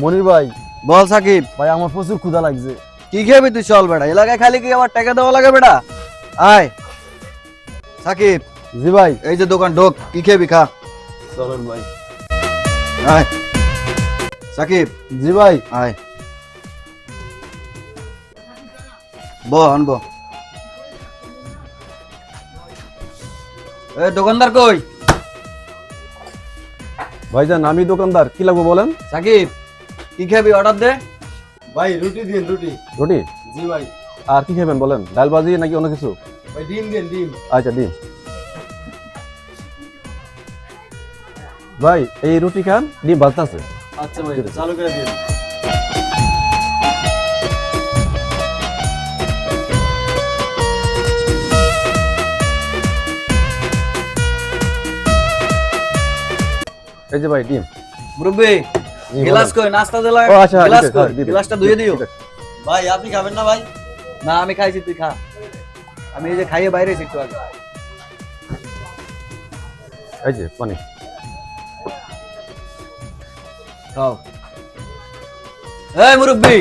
মনির ভাই বল সাকিব। ভাই আমার প্রচুর ক্ষুধা লাগছে। কি খেবি তুই? চল বেটা এলাকায় খালি কি আবার টাকা দেওয়া লাগে বেটা? আয়। সাকিব জি ভাই। এই যে দোকান ঢোক কি খেবি খা। চলেন ভাই। আয়। সাকিব জি ভাই। আয়। ব আনব। এ দোকানদার কই? ভাইজান আমি দোকানদার কি লাগবে বলেন? সাকিব কি খাবি অর্ডার দে? ভাই রুটি দিন রুটি। রুটি? জি ভাই। আর কি খাবেন বলেন? ডাল ভাজি নাকি অন্য কিছু? ভাই ডিম দিন ডিম। আচ্ছা দিন ভাই এই রুটি খান ডিম ভাজতে আছে। আচ্ছা ভাই চালু করে দিন। এই যে ভাই ডিম। মুরব্বি গ্লাস কই? নাস্তা দিলা ও আচ্ছা গ্লাস কই? হ্যাঁ, গ্লাসটা ধুয়ে দিও। ভাই আপনি খাবেন না ভাই? না আমি খাইছি তুই খা। আমি এই যে খাইয়ে বাইরে একটু আগে। এই যে পানি। খাও। এই মুরব্বি!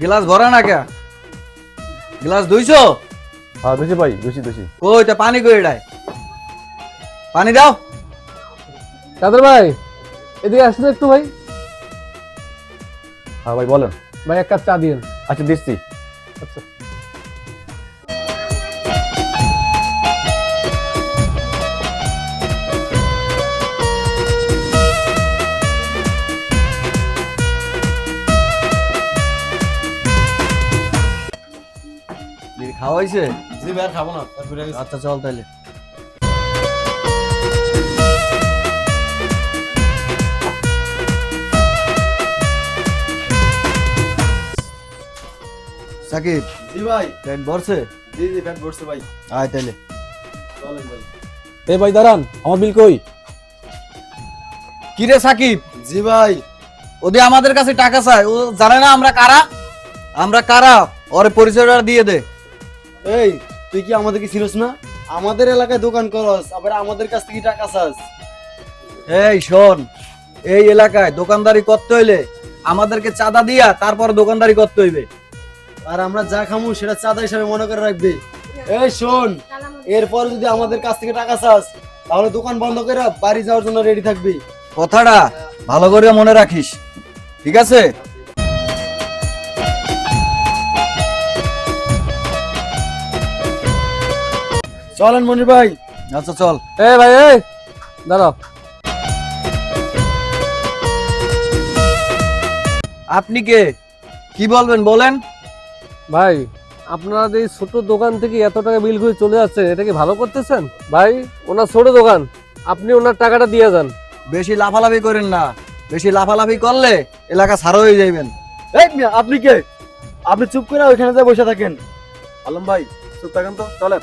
গ্লাস ভরা না কে? গ্লাস ধুইছো? হ্যাঁ বেশি ভাই বেশি বেশি কই তা পানি কই এটাই পানি দাও। কাদের ভাই এদিকে আসুন একটু ভাই। হ্যাঁ ভাই বলেন। ভাই এক কাপ চা দিন আচ্ছা দিচ্ছি। আচ্ছা। দিদি খাওয়া হয়েছে? জি ভাই আর খাব না। আচ্ছা চল তাহলে। সাকিব জি ভাই। ভরছে? জি জি প্যান্ট পড়ছে ভাই। আয় তাহলে চলেন ভাই। এই ভাই দাঁড়ান আমার বিল কই? কি রে সাকিব? জি ভাই। ওদের আমাদের কাছে টাকা চায় ও জানে না আমরা কারা? আমরা কারা? ওর পরিচয়টা দিয়ে দে। এই তুই কি আমাদেরকে চিনস না? আমাদের এলাকায় দোকান করস আবার আমাদের কাছ থেকে টাকা চাস। এই শোন এই এলাকায় দোকানদারি করতে হইলে আমাদেরকে চাঁদা দিয়া তারপর দোকানদারি করতে হইবে। আর আমরা যা খামু সেটা চাঁদা হিসাবে মনে করে রাখবি। এই শোন এরপর যদি আমাদের কাছ থেকে টাকা চাস তাহলে দোকান বন্ধ করে বাড়ি যাওয়ার জন্য রেডি থাকবি। কথাটা ভালো করে মনে রাখিস ঠিক আছে? চলেন মনির ভাই। আচ্ছা চল। এ ভাই এই দাঁড়াও। আপনি কে? কি বলবেন বলেন। ভাই আপনারা এই ছোট দোকান থেকে এত টাকা বিল করে চলে যাচ্ছে এটা কি ভালো করতেছেন? ভাই ওনার ছোট দোকান আপনি ওনার টাকাটা দিয়ে যান। বেশি লাফালাফি করেন না। বেশি লাফালাফি করলে এলাকা সারো হয়ে যাইবেন। এই মিয়া, আপনি কে? আপনি চুপ করে ওইখানে যা বসে থাকেন। আলম ভাই চুপ থাকেন তো চলেন।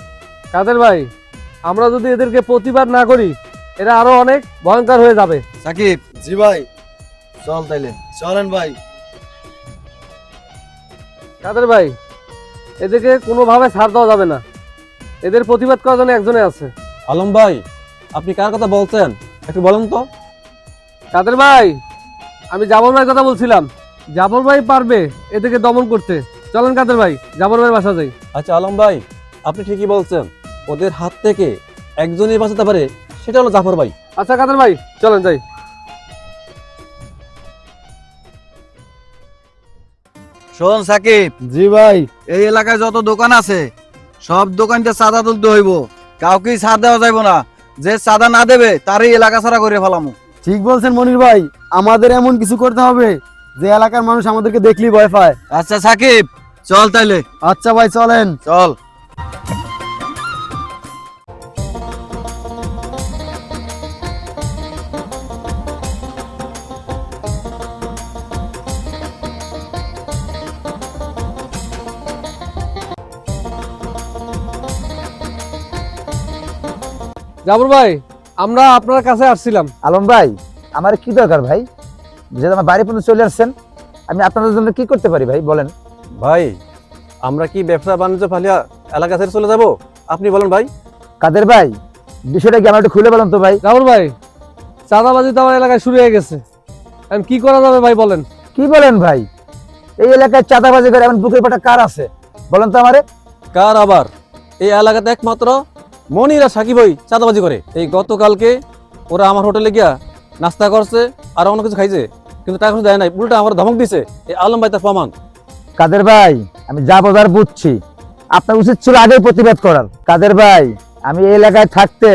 কাদের ভাই আমরা যদি এদেরকে প্রতিবাদ না করি এরা আরও অনেক ভয়ঙ্কর হয়ে যাবে। সাকিব। জি ভাই। চল তাইলে। চলেন ভাই। কাদের ভাই? এদেরকে কোনোভাবে ছাড় দেওয়া যাবে না। এদের প্রতিবাদ করার জন্য একজনে আছে। আলম ভাই আপনি কার কথা বলছেন? একটু বলেন তো। কাদের ভাই? আমি জাবর ভাইয়ের কথা বলছিলাম। জাবর ভাই পারবে এদেরকে দমন করতে। চলেন কাদের ভাই জাবর ভাইয়ের বাসা যাই। আচ্ছা আলম ভাই আপনি ঠিকই বলছেন। ওদের হাত থেকে একজনই বাঁচাতে পারে সেটা হলো জাফর ভাই। আচ্ছা কাদের ভাই চলেন যাই। শোন সাকিব জি ভাই। এই এলাকায় যত দোকান আছে সব দোকানতে চাঁদা তুলতে হইব। কাউকেই ছাড় দেওয়া যাইব না। যে চাঁদা না দেবে তারই এলাকা ছাড়া করে ফেলামু। ঠিক বলছেন মনির ভাই আমাদের এমন কিছু করতে হবে যে এলাকার মানুষ আমাদেরকে দেখলি ভয় পায়। আচ্ছা সাকিব চল তাইলে। আচ্ছা ভাই চলেন। চল। জাবর ভাই আমরা আপনার কাছে আসছিলাম। আলম ভাই আমার কি দরকার ভাই? যেহেতু আমার বাড়ি পর্যন্ত চলে আসছেন আমি আপনাদের জন্য কি করতে পারি ভাই? বলেন। ভাই আমরা কি ব্যবসা বাণিজ্য ফালিয়া এলাকা ছেড়ে চলে যাব? আপনি বলেন ভাই। কাদের ভাই? বিষয়টা কি আমার একটু খুলে বলেন তো ভাই। জাবর ভাই চাঁদাবাজি তো আমার এলাকায় শুরু হয়ে গেছে। এখন কি করা যাবে ভাই বলেন। কি বলেন ভাই? এই এলাকায় চাঁদাবাজি করে এমন বুকের পাটা কার আছে? বলেন তো আমারে। কার আবার? এই এলাকাতে একমাত্র মনির আর সাকিবই চাঁদাবাজি করে। এই গতকালকে ওরা আমার হোটেলে গিয়া নাস্তা করছে আর অন্য কিছু খাইছে কিন্তু টাকা কিছু দেয় নাই। উল্টা আমার ধমক দিছে এই আলম ভাই তার প্রমাণ। কাদের ভাই আমি যা বোঝার বুঝছি। আপনার উচিত ছিল আগেই প্রতিবাদ করার। কাদের ভাই আমি এই এলাকায় থাকতে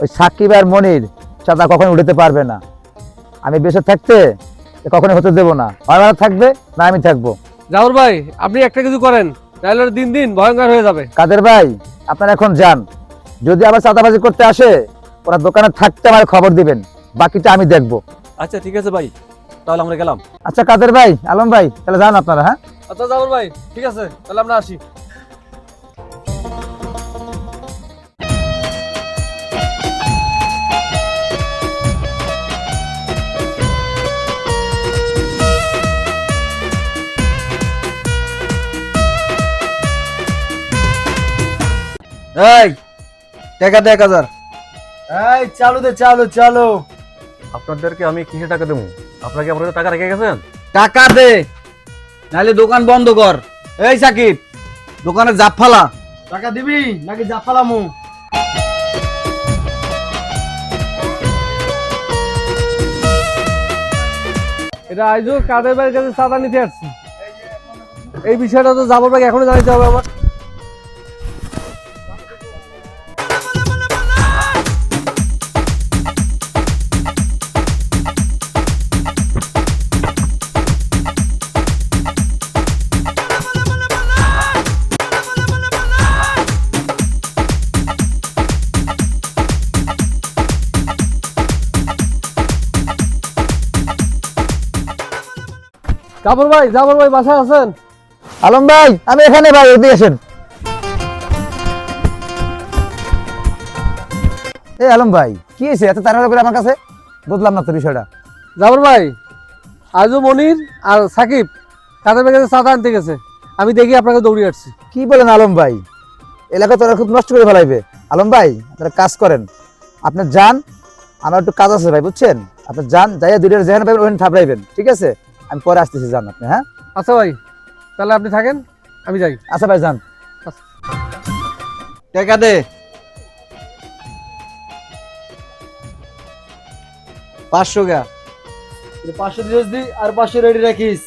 ওই সাকিব আর মনির চাঁদা কখনো উঠাতে পারবে না। আমি বেঁচে থাকতে এ কখনো হতে দেবো না। ওরা থাকবে না আমি থাকব। জাফর ভাই আপনি একটা কিছু করেন তাহলে দিন দিন ভয়ঙ্কর হয়ে যাবে। কাদের ভাই আপনারা এখন যান। যদি আবার চাঁদাবাজি করতে আসে ওরা দোকানে থাকতে আমার খবর দিবেন। বাকিটা আমি দেখব। আচ্ছা ঠিক আছে ভাই। তাহলে আমরা গেলাম। আচ্ছা কাদের ভাই? আলম ভাই তাহলে যান আপনারা হ্যাঁ? আচ্ছা জাফর ভাই ঠিক আছে তাহলে আমরা আসি। এই টাকা দে এক হাজার। এই চালু দে চালু চালু। আপনাদেরকে আমি কিসে টাকা দেবো? আপনাকে আপনাদের টাকা রেখে গেছেন? টাকা দে নাহলে দোকান বন্ধ কর। এই সাকিব দোকানে জাপ ফালা টাকা দিবি নাকি জাফালামু এটা আইজো কাদের ভাইয়ের কাছে চাঁদা নিতে আসছি? এই বিষয়টা তো জাফর ভাই এখনও জানাতে হবে আমার। জাফর ভাই জাফর ভাই বাসায় আছেন? আলম ভাই আমি এখানে ভাই এদিকে আসেন। এই আলম ভাই কি হয়েছে? এত তাড়াহুড়ো করে আমার কাছে? বুঝলাম না তো বিষয়টা। জাফর ভাই আজও মনির আর সাকিব ভাইয়ের কাছে চাঁদা আনতে গেছে। আমি দেখি আপনাকে দৌড়িয়ে আসছি। কি বলেন আলম ভাই? এলাকা তো ওরা খুব নষ্ট করে ফেলাইবে। আলম ভাই আপনারা কাজ করেন। আপনি যান আমার একটু কাজ আছে ভাই বুঝছেন? আপনি যান যাইয়া দুইটার যেখানে পাবেন ওখানে থাপড়াইবেন ঠিক আছে? আমি পরে আসতেছি যান আপনি হ্যাঁ? আচ্ছা ভাই তাহলে আপনি থাকেন আমি যাই। আচ্ছা ভাই যান। টাকা দে। পাঁচশো গা। পাঁচশো দিস দি আর পাঁচশো রেডি রাখিস।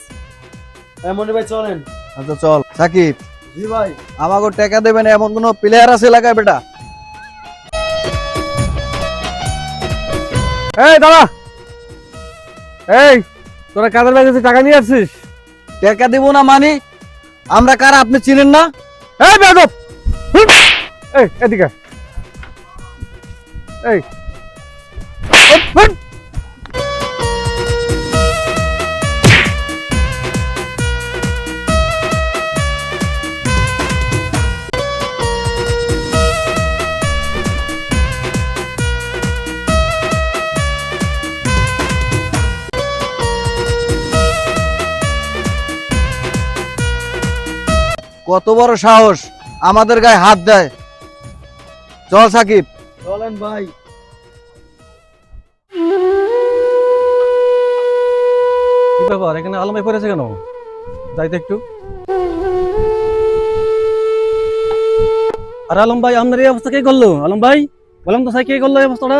এই মনি ভাই চলেন। আচ্ছা চল। সাকিব জি ভাই। আমাকে টাকা দেবে না এমন কোনো প্লেয়ার আছে এলাকায় বেটা? এই দাদা এই তোরা কাদের ভাই কাছে টাকা নিয়ে আসছিস? টাকা দিব না মানে? আমরা কারা আপনি চিনেন না? এই বেগব এই এদিকে এই। কত বড় সাহস আমাদের গায়ে হাত দেয়। চল সাকিব। চলেন ভাই। কি ব্যাপার এখানে আলম ভাই পড়েছে কেন? যাইতে একটু। আর আলম ভাই আপনার এই অবস্থা কে করল? আলম ভাই বললাম তো সাই কে করল এই অবস্থাটা?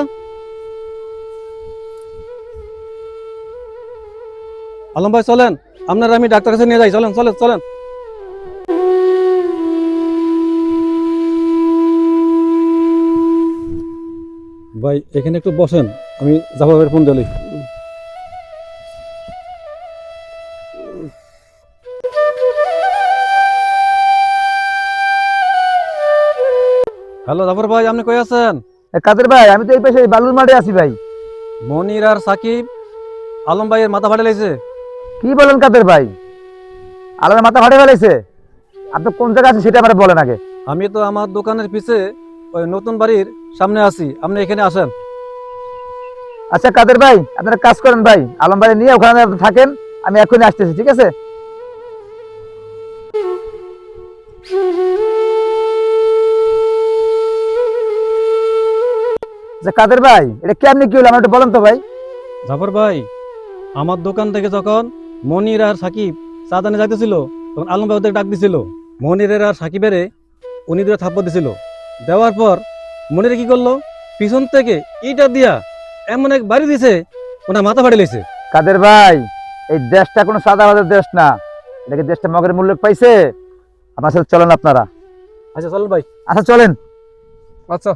আলম ভাই চলেন। আপনার আমি ডাক্তার কাছে নিয়ে যাই। চলেন চলেন চলেন। ভাই এখানে একটু বসেন আমি জাফরের ফোন দিলি হ্যালো জাফর ভাই আপনি কই আছেন? এ, কাদের ভাই আমি তো এই পাশে বালুর মাঠে আছি ভাই। মনির আর সাকিব আলম ভাইয়ের মাথা ফাটে লাগছে। কি বলেন কাদের ভাই? আলমের মাথা ফাটে ফেলাইছে আপনি কোন জায়গায় আছেন সেটা আমার বলেন আগে। আমি তো আমার দোকানের পিছে ওই নতুন বাড়ির সামনে আছি। আপনি এখানে আসেন। আচ্ছা কাদের ভাই? আপনারা কাজ করেন ভাই। আলম ভাই নিয়ে ওখানে আপনি থাকেন। আমি এখনই আসতেছি ঠিক আছে? আচ্ছা কাদের ভাই? এটা কেমনি কি হলো? আমার একটু বলেন তো ভাই। জাফর ভাই আমার দোকান থেকে যখন মনির আর সাকিব চাঁদানে যাইতেছিল তখন আলম বাবুদের ডাক দিছিল। মনিরের আর সাকিবের উনি দুটো থাপ্পড় দিছিল। দেওয়ার পর মনিরে কি করল? পিছন থেকে ইটা দিয়া এমন এক বাড়ি দিছে ওনার মাথা ফাটে লেছে কাদের ভাই এই দেশটা কোনো সাদাবাদের দেশ না। এটাকে দেশটা মগের মূল্য পাইছে? আমার সাথে চলেন আপনারা। আচ্ছা চলেন ভাই। আচ্ছা চলেন। আচ্ছা।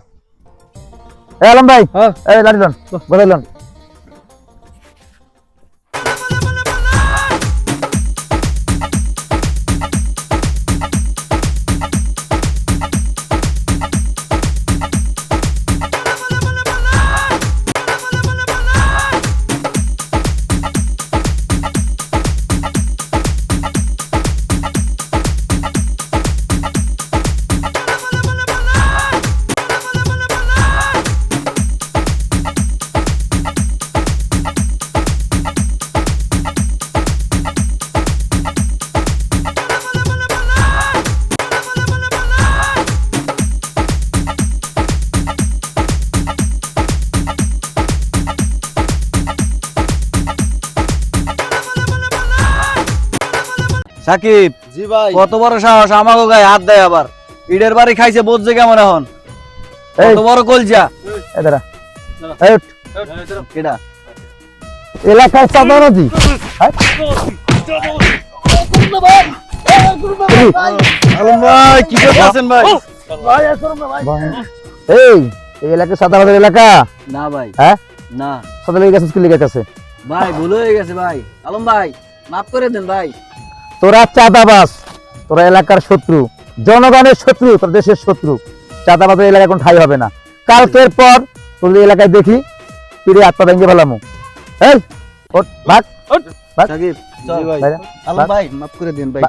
এ আলম ভাই হ্যাঁ। এই লাড়িলন বদলন সাকিব জি ভাই। কত বড় সাহস আমাকে গায়ে হাত দেয় আবার। ইডের বাড়ি খাইছে বুঝছে কেমন এখন? কত বড় কলজা। এই দাঁড়া। এই উঠ। কেডা? এলাকায় চাঁদা নদী। আলম ভাই কি করতেছেন ভাই? এই এই এলাকা না ভাই। হ্যাঁ? না। সাদা লেগে গেছে কি লেগে গেছে। ভাই ভুল হয়ে গেছে ভাই। আলম ভাই মাফ করে দেন ভাই। তোরা চাঁদাবাস তোরা এলাকার শত্রু জনগণের শত্রু তোর দেশের শত্রু। চাঁদাবাসের এলাকায় কোনো ঠাই হবে না। কালকের পর তোদের এলাকায় দেখি তুই আত্মা ভেঙে ফেলামু। এই ভাগ ভাই। আলম ভাই মাফ করে দিন ভাই।